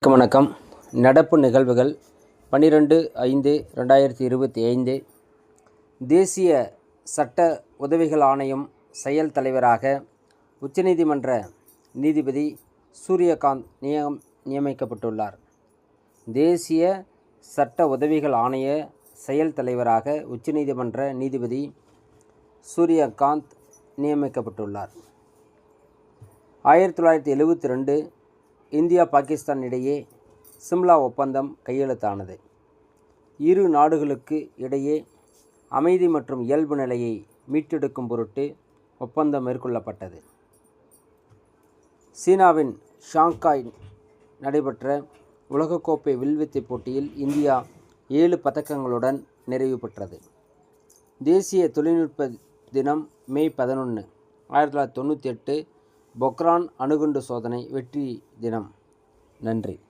வணக்கம் வணக்கம். நடப்பு நிகழ்வுகள் பன்னிரெண்டு ஐந்து ரெண்டாயிரத்தி இருபத்தி ஐந்து. தேசிய சட்ட உதவிகள் ஆணையம் செயல் தலைவராக உச்சநீதிமன்ற நீதிபதி சூரியகாந்த் நியம் நியமிக்கப்பட்டுள்ளார். தேசிய சட்ட உதவிகள் ஆணைய செயல் தலைவராக உச்சநீதிமன்ற நீதிபதி சூரியகாந்த் நியமிக்கப்பட்டுள்ளார். ஆயிரத்தி தொள்ளாயிரத்தி எழுபத்தி ரெண்டு இந்தியா பாகிஸ்தான் இடையே சிம்லா ஒப்பந்தம் கையெழுத்தானது. இரு நாடுகளுக்கு இடையே அமைதி மற்றும் இயல்பு நிலையை மீட்டெடுக்கும் பொருட்டு ஒப்பந்தம் மேற்கொள்ளப்பட்டது. சீனாவின் ஷாங்காய் நடைபெற்ற உலகக்கோப்பை வில்வித்தை போட்டியில் இந்தியா ஏழு பதக்கங்களுடன் நிறைவு பெற்றது. தேசிய தொழில்நுட்ப தினம் மே பதினொன்று ஆயிரத்தி தொள்ளாயிரத்தி தொண்ணூற்றி எட்டு பொக்ரான் அணுகுண்டு சோதனை வெற்றி தினம். நன்றி.